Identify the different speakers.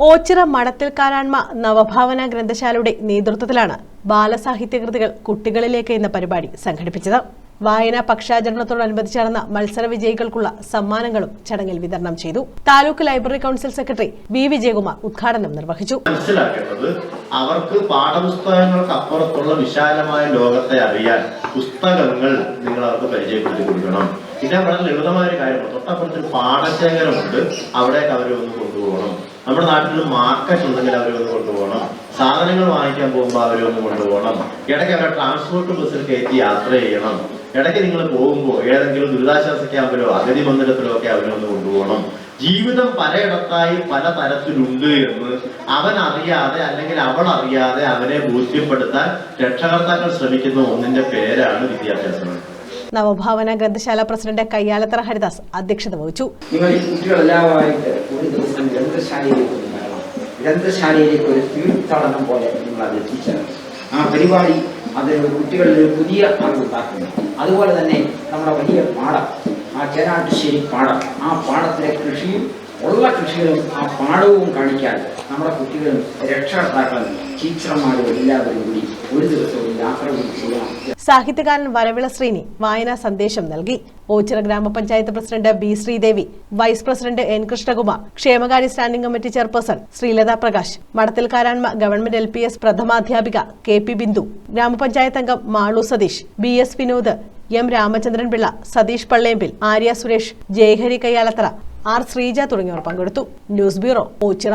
Speaker 1: ഓച്ചിറ മടത്തിൽ കാരാൺമ നവഭാവന ഗ്രന്ഥശാലയുടെ നേതൃത്വത്തിലാണ് ബാലസാഹിത്യകൃതികൾ കുട്ടികളിലേക്ക് എന്ന പരിപാടി സംഘടിപ്പിച്ചത്. വായനാ പക്ഷാചരണത്തോടനുബന്ധിച്ച് നടന്ന മത്സര വിജയികൾക്കുള്ള സമ്മാനങ്ങളും ചടങ്ങിൽ വിതരണം ചെയ്തു. Taluk library council secretary V Vijayakumar ഉദ്ഘാടനം നിർവഹിച്ചു.
Speaker 2: മനസ്സിലാക്കേണ്ടത് അവർക്ക് പാഠപുസ്തകങ്ങൾക്ക് അപ്പുറത്തുള്ള വിശാലമായ ലോകത്തെ അറിയാൻ പുസ്തകങ്ങൾ നിങ്ങൾ അവർക്ക് പരിചയപ്പെടുത്തി കൊടുക്കണം. പിന്നെ വളരെ ലളിതമായ ഒരു കാര്യമാണ്. തൊട്ടപ്പുറത്തൊരു പാഠശേഖരമുണ്ട് അവിടേക്ക് അവരെ ഒന്ന് കൊണ്ടുപോകണം. നമ്മുടെ നാട്ടിൽ മാർക്കറ്റ് ഉണ്ടെങ്കിൽ അവരെ ഒന്ന് കൊണ്ടുപോകണം. സാധനങ്ങൾ വാങ്ങിക്കാൻ പോകുമ്പോൾ അവരെ ഒന്ന് കൊണ്ടുപോകണം. ഇടയ്ക്ക് അവരെ ട്രാൻസ്പോർട്ട് ബസ്സിൽ കയറ്റി യാത്ര ചെയ്യണം. ഇടയ്ക്ക് നിങ്ങൾ പോകുമ്പോൾ ഏതെങ്കിലും ദുരിതാശ്വാസ ക്യാമ്പിലോ അഗതി മന്ദിരത്തിലോ ഒക്കെ അവരെ ഒന്ന് കൊണ്ടുപോകണം. ജീവിതം പലയിടത്തായി പല തരത്തിലുണ്ട് എന്ന് അവൻ അറിയാതെ അല്ലെങ്കിൽ അവൾ അറിയാതെ അവനെ ബോധ്യപ്പെടുത്താൻ രക്ഷകർത്താക്കൾ ശ്രമിക്കുന്ന ഒന്നിന്റെ പേരാണ് വിദ്യാഭ്യാസം
Speaker 1: നവഭാവന ഗ്രന്ഥശാല പ്രസിഡന്റ് കയ്യാലത്തറ ഹരിദാസ് അധ്യക്ഷത വഹിച്ചു.
Speaker 3: ഗ്രന്ഥശാലയിലേക്ക് ഒരു തീർത്ഥാടനം പോലെ നിങ്ങൾ അത് എത്തിച്ചേരണം. ആ പരിപാടി അത് കുട്ടികളിൽ പുതിയ അറിവുണ്ടാക്കുന്നു. അതുപോലെ തന്നെ നമ്മുടെ വലിയ പാടം ആ ചേനാട്ടുശ്ശേരി പാടം ആ പാടത്തിലെ കൃഷിയും ഉള്ള കൃഷികളും ആ പാടവും കാണിക്കാൻ നമ്മുടെ കുട്ടികളും രക്ഷകർത്താക്കളും ടീച്ചർമാരും എല്ലാവരും കൂടി ഒരു ദിവസവും യാത്ര ചെയ്യണം
Speaker 1: സാഹിത്യകാരൻ വരവിള ശ്രീനി വായനാ സന്ദേശം നൽകി. Ochira grama panchayat president B Sreedevi vice president N Krishnakumar ക്ഷേമകാര്യ standing committee chairperson Sreelatha Prakash Madathilkaranma government L P S പ്രഥമാധ്യാപിക K P Bindu ഗ്രാമപഞ്ചായത്ത് അംഗം Malu Satheesh B S Vinod M Ramachandran Pillai Satheesh Pallembil Arya Suresh Jayahari Kayyalathara R Sreeja തുടങ്ങിയവർ പങ്കെടുത്തു. News bureau Ochira